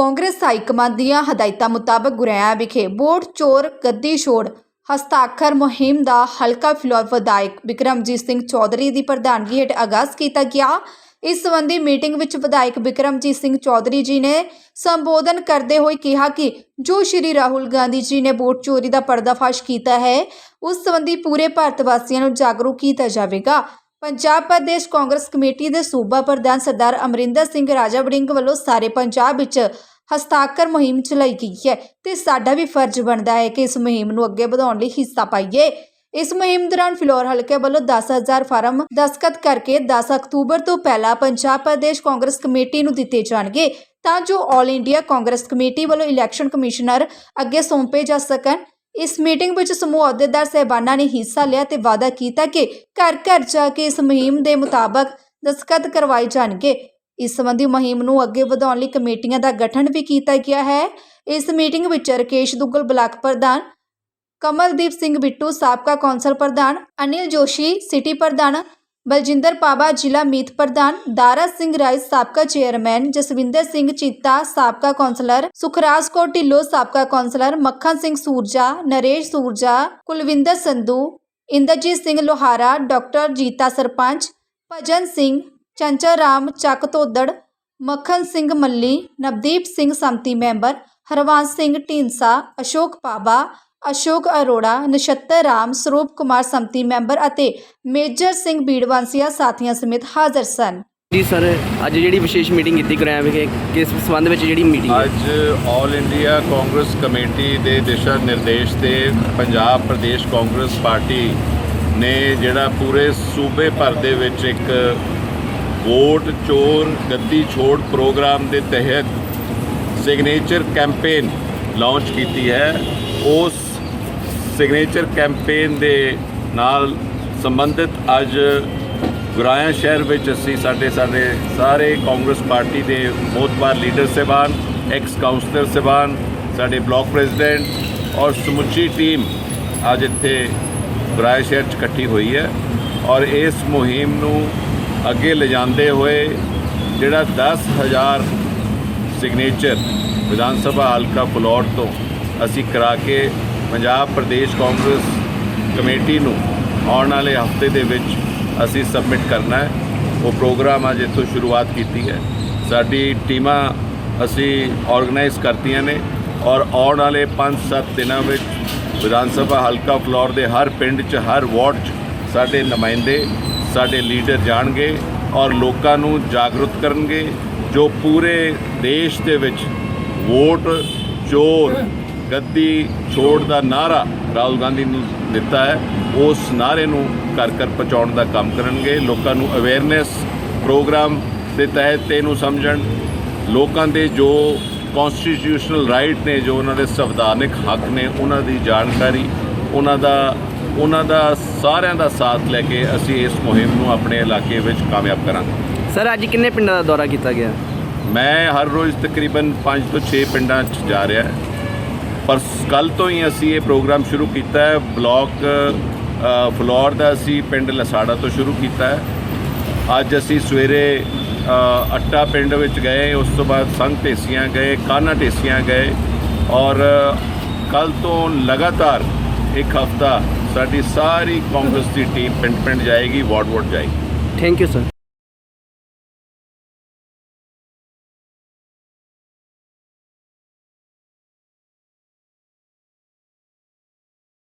Congress high command ਦੀਆਂ ਹਦਾਇਤਾਂ ਮੁਤਾਬਕ ਗੁਰੇਆ ਵਿਖੇ ਵੋਟ ਚੋਰ ਗੱਦੀ ਛੋੜ, ਹਸਤਾਖਰ ਮੁਹਿੰਮ ਦਾ ਹਲਕਾ ਫਿਲੌਰ ਵਿਧਾਇਕ ਬਿਕਰਮਜੀਤ ਸਿੰਘ ਚੌਧਰੀ ਦੀ ਪ੍ਰਧਾਨਗੀ ਹੇਠ ਆਗਾਜ਼ ਕੀਤਾ ਗਿਆ। ਇਸ ਸੰਬੰਧੀ ਮੀਟਿੰਗ ਵਿੱਚ ਵਿਧਾਇਕ ਬਿਕਰਮਜੀਤ ਸਿੰਘ ਚੌਧਰੀ ਜੀ ਨੇ ਸੰਬੋਧਨ ਕਰਦੇ ਹੋਏ ਕਿਹਾ ਕਿ ਜੋ ਸ਼੍ਰੀ ਰਾਹੁਲ ਗਾਂਧੀ ਜੀ ਨੇ ਵੋਟ ਚੋਰੀ ਦਾ ਪਰਦਾਫਾਸ਼ ਕੀਤਾ ਹੈ, ਉਸ ਸੰਬੰਧੀ ਪੂਰੇ ਭਾਰਤ ਵਾਸੀਆਂ ਨੂੰ ਜਾਗਰੂਕ ਕੀਤਾ ਜਾਵੇਗਾ। ਪੰਜਾਬ ਪ੍ਰਦੇਸ਼ ਕਾਂਗਰਸ ਕਮੇਟੀ ਦੇ ਸੂਬਾ ਪ੍ਰਧਾਨ ਸਰਦਾਰ ਅਮਰਿੰਦਰ ਸਿੰਘ ਰਾਜਾ ਵੜਿੰਗ ਵੱਲੋਂ ਸਾਰੇ ਪੰਜਾਬ ਵਿੱਚ ਹਸਤਾਖਰ ਮੁਹਿੰਮ ਚਲਾਈ ਗਈ ਹੈ ਤੇ ਸਾਡਾ ਵੀ ਫਰਜ਼ ਬਣਦਾ ਹੈ ਕਿ ਇਸ ਮੁਹਿੰਮ ਨੂੰ ਅੱਗੇ ਵਧਾਉਣ ਲਈ ਹਿੱਸਾ ਪਾਈਏ। ਇਸ ਮੁਹਿੰਮ ਦੌਰਾਨ ਫਿਲੌਰ ਹਲਕੇ ਵੱਲੋਂ 10000 ਫਾਰਮ ਦਸਤਖਤ ਕਰਕੇ 10 ਅਕਤੂਬਰ ਤੋਂ ਪਹਿਲਾਂ ਪੰਜਾਬ ਪ੍ਰਦੇਸ਼ ਕਾਂਗਰਸ ਕਮੇਟੀ ਨੂੰ ਦਿੱਤੇ ਜਾਣਗੇ ਤਾਂ ਜੋ ਆਲ ਇੰਡੀਆ ਕਾਂਗਰਸ ਕਮੇਟੀ ਵੱਲੋਂ ਇਲੈਕਸ਼ਨ ਕਮਿਸ਼ਨਰ ਅੱਗੇ ਸੌਂਪੇ ਜਾ ਸਕਣ। ਇਸ ਮੀਟਿੰਗ ਵਿੱਚ ਸਮੂਹ ਅਹੁਦੇਦਾਰ ਸਹਿਬਾਨਾਂ ਨੇ ਹਿੱਸਾ ਲਿਆ ਤੇ ਵਾਅਦਾ ਕੀਤਾ ਕਿ ਘਰ ਘਰ ਜਾ ਕੇ ਇਸ ਮੁਹਿੰਮ ਦੇ ਮੁਤਾਬਕ ਦਸਤਖਤ ਕਰਵਾਏ ਜਾਣਗੇ। ਇਸ ਸੰਬੰਧੀ ਮੁਹਿੰਮ ਨੂੰ ਅੱਗੇ ਵਧਾਉਣ ਲਈ ਕਮੇਟੀਆਂ ਦਾ ਗਠਨ ਵੀ ਕੀਤਾ ਗਿਆ ਹੈ। ਇਸ ਮੀਟਿੰਗ ਵਿੱਚ ਰਕੇਸ਼ ਦੁੱਗਲ ਬਲਾਕ ਪ੍ਰਧਾਨ, ਕਮਲਦੀਪ ਸਿੰਘ ਬਿੱਟੂ ਸਾਬਕਾ ਕੌਂਸਲ ਪ੍ਰਧਾਨ, ਅਨਿਲ ਜੋਸ਼ੀ ਸਿਟੀ ਪ੍ਰਧਾਨ, ਬਲਜਿੰਦਰ ਪਾਵਾ ਜ਼ਿਲ੍ਹਾ ਮੀਤ ਪ੍ਰਧਾਨ, ਦਾਰਾ ਸਿੰਘ ਰਾਏ ਸਾਬਕਾ ਚੇਅਰਮੈਨ, ਜਸਵਿੰਦਰ ਸਿੰਘ ਚੀਤਾ ਸਾਬਕਾ ਕੌਂਸਲਰ, ਸੁਖਰਾਜ ਕੌਰ ਢਿੱਲੋਂ ਸਾਬਕਾ ਕੌਂਸਲਰ, ਮੱਖਣ ਸਿੰਘ ਸੂਰਜਾ, ਨਰੇਸ਼ ਸੂਰਜਾ, ਕੁਲਵਿੰਦਰ ਸੰਧੂ, ਇੰਦਰਜੀਤ ਸਿੰਘ ਲੋਹਾਰਾ, ਡਾਕਟਰ ਜੀਤਾ ਸਰਪੰਚ, ਭਜਨ ਸਿੰਘ ਚੰਚਲ ਰਾਮ ਚੱਕ ਧੋਦੜ ਮੱਖਣ ਸਿੰਘ ਮੱਲੀ ਨਵਦੀਪ ਸਿੰਘ ਸੰਮਤੀ ਮੈਂਬਰ ਹਰਵੰਸ ਸਿੰਘ ਢੀਂਸਾ ਅਸ਼ੋਕ ਪਾਬਾ ਅਸ਼ੋਕ ਅਰੋੜਾ ਨਛੱਤਰ ਰਾਮ ਸਰੂਪ ਕੁਮਾਰ ਸੰਮਤੀ ਮੈਂਬਰ ਅਤੇ ਮੇਜਰ ਸਿੰਘ ਬੀੜਵੰਸੀਆ ਸਾਥੀਆਂ ਸਮੇਤ ਹਾਜ਼ਰ ਸਨ। ਜੀ ਸਰ ਅੱਜ ਜਿਹੜੀ ਵਿਸ਼ੇਸ਼ ਮੀਟਿੰਗ ਕੀਤੀ ਕਰਾਇਆ ਵਿਖੇ ਕਿਸ ਸੰਬੰਧ ਵਿੱਚ ਜਿਹੜੀ ਮੀਟਿੰਗ ਹੈ? ਅੱਜ ਆਲ ਇੰਡੀਆ ਕਾਂਗਰਸ ਕਮੇਟੀ ਦੇ ਦਿਸ਼ਾ ਨਿਰਦੇਸ਼ ਤੇ ਪੰਜਾਬ ਪ੍ਰਦੇਸ਼ ਕਾਂਗਰਸ ਪਾਰਟੀ ਨੇ ਜਿਹੜਾ ਪੂਰੇ ਸੂਬੇ ਭਰ ਦੇ ਵਿੱਚ ਇੱਕ ਵੋਟ ਚੋਰ ਗੱਦੀ ਛੋੜ ਪ੍ਰੋਗਰਾਮ ਦੇ ਤਹਿਤ ਸਿਗਨੇਚਰ ਕੈਂਪੇਨ ਲਾਂਚ ਕੀਤੀ ਹੈ। ਉਸ ਸਿਗਨੇਚਰ ਕੈਂਪੇਨ ਦੇ ਨਾਲ ਸੰਬੰਧਿਤ ਅੱਜ ਗੁਰਾਇਆ ਸ਼ਹਿਰ ਵਿੱਚ ਅਸੀਂ ਸਾਡੇ ਸਾਡੇ ਸਾਰੇ ਕਾਂਗਰਸ ਪਾਰਟੀ ਦੇ ਮੋਤਬਾਰ ਲੀਡਰ ਸਹਿਬਾਨ ਐਕਸ ਕਾਉਂਸਲਰ ਸਹਿਬਾਨ, ਸਾਡੇ ਬਲਾਕ ਪ੍ਰੈਜ਼ੀਡੈਂਟ ਔਰ ਸਮੁੱਚੀ ਟੀਮ ਅੱਜ ਇੱਥੇ ਗੁਰਾਇਆ ਸ਼ਹਿਰ 'ਚ ਇਕੱਠੀ ਹੋਈ ਹੈ। ਔਰ ਇਸ ਮੁਹਿੰਮ ਨੂੰ ਅੱਗੇ ਲਿਜਾਂਦੇ ਹੋਏ ਜਿਹੜਾ 10000 ਸਿਗਨੇਚਰ ਵਿਧਾਨ ਸਭਾ ਹਲਕਾ ਫਲੋਰ ਤੋਂ ਅਸੀਂ ਕਰਾ ਕੇ ਪੰਜਾਬ ਪ੍ਰਦੇਸ਼ ਕਾਂਗਰਸ ਕਮੇਟੀ ਨੂੰ ਆਉਣ ਵਾਲੇ ਹਫ਼ਤੇ ਦੇ ਵਿੱਚ ਅਸੀਂ ਸਬਮਿਟ ਕਰਨਾ ਹੈ। ਉਹ ਪ੍ਰੋਗਰਾਮ ਅੱਜ ਇੱਥੋਂ ਸ਼ੁਰੂਆਤ ਕੀਤੀ ਹੈ। ਸਾਡੀ ਟੀਮਾਂ ਅਸੀਂ ਆਰਗੇਨਾਈਜ਼ ਕਰਤੀਆਂ ਨੇ ਔਰ ਆਉਣ ਵਾਲੇ 5-7 ਦਿਨਾਂ ਵਿੱਚ ਵਿਧਾਨ ਸਭਾ ਹਲਕਾ ਫਲੋਰ ਦੇ ਹਰ ਪਿੰਡ 'ਚ, ਹਰ ਵਾਰਡ 'ਚ ਸਾਡੇ ਨੁਮਾਇੰਦੇ ਸਾਡੇ ਲੀਡਰ ਜਾਣਗੇ ਔਰ ਲੋਕਾਂ ਨੂੰ ਜਾਗਰੂਕ ਕਰਨਗੇ, ਜੋ ਪੂਰੇ ਦੇਸ਼ ਦੇ ਵਿੱਚ ਵੋਟ, ਚੋਰ, ਗੱਦੀ ਛੋੜ ਦਾ ਨਾਰਾ ਰਾਹੁਲ ਗਾਂਧੀ ਨੇ ਦਿੱਤਾ ਹੈ, ਉਸ ਨਾਰੇ ਨੂੰ ਘਰ ਘਰ ਪਹੁੰਚਾਉਣ ਦਾ ਕੰਮ ਕਰਨਗੇ, ਲੋਕਾਂ ਨੂੰ ਅਵੇਅਰਨੈਸ ਪ੍ਰੋਗਰਾਮ ਦੇ ਤਹਿਤ ਇਹਨੂੰ ਸਮਝਣ, ਲੋਕਾਂ ਦੇ ਜੋ ਕਨਸਟੀਟਿਊਸ਼ਨਲ ਰਾਈਟ ਨੇ, ਜੋ ਉਹਨਾਂ ਦੇ ਸੰਵਿਧਾਨਿਕ ਹੱਕ ਨੇ, ਉਹਨਾਂ ਦੀ ਜਾਣਕਾਰੀ, ਉਹਨਾਂ ਦਾ ਉਹਨਾਂ ਦਾ ਸਾਰਿਆਂ ਦਾ ਸਾਥ ਲੈ ਕੇ ਅਸੀਂ ਇਸ ਮੁਹਿੰਮ ਨੂੰ ਆਪਣੇ ਇਲਾਕੇ ਵਿੱਚ ਕਾਮਯਾਬ ਕਰਾਂਗੇ। ਸਰ ਅੱਜ ਕਿੰਨੇ ਪਿੰਡਾਂ ਦਾ ਦੌਰਾ ਕੀਤਾ ਗਿਆ? ਮੈਂ ਹਰ ਰੋਜ਼ ਤਕਰੀਬਨ 5 ਤੋਂ 6 ਪਿੰਡਾਂ 'ਚ ਜਾ ਰਿਹਾ ਪਰ ਕੱਲ ਤੋਂ ਹੀ ਅਸੀਂ ਇਹ ਪ੍ਰੋਗਰਾਮ ਸ਼ੁਰੂ ਕੀਤਾ ਹੈ। ਬਲਾਕ ਫਲੋਰ ਦਾ ਅਸੀਂ ਪਿੰਡ ਲਸਾੜਾ ਤੋਂ ਸ਼ੁਰੂ ਕੀਤਾ ਹੈ। ਅੱਜ ਅਸੀਂ ਸਵੇਰੇ ਅੱਟਾ ਪਿੰਡ ਵਿੱਚ ਗਏ ਉਸ ਤੋਂ ਬਾਅਦ ਸੰਘ ਢੇਸੀਆਂ ਗਏ ਕਾਨਾ ਢੇਸੀਆਂ ਗਏ ਔਰ ਕੱਲ ਤੋਂ ਲਗਾਤਾਰ ਇੱਕ ਹਫਤਾ ਸਾਡੀ ਸਾਰੀ ਕਾਂਗਰਸ ਦੀ ਟੀਮ ਪਿੰਡ ਪਿੰਡ ਜਾਏਗੀ ਵਾਰਡ ਵਾਰਡ ਜਾਏਗੀ। Thank you sir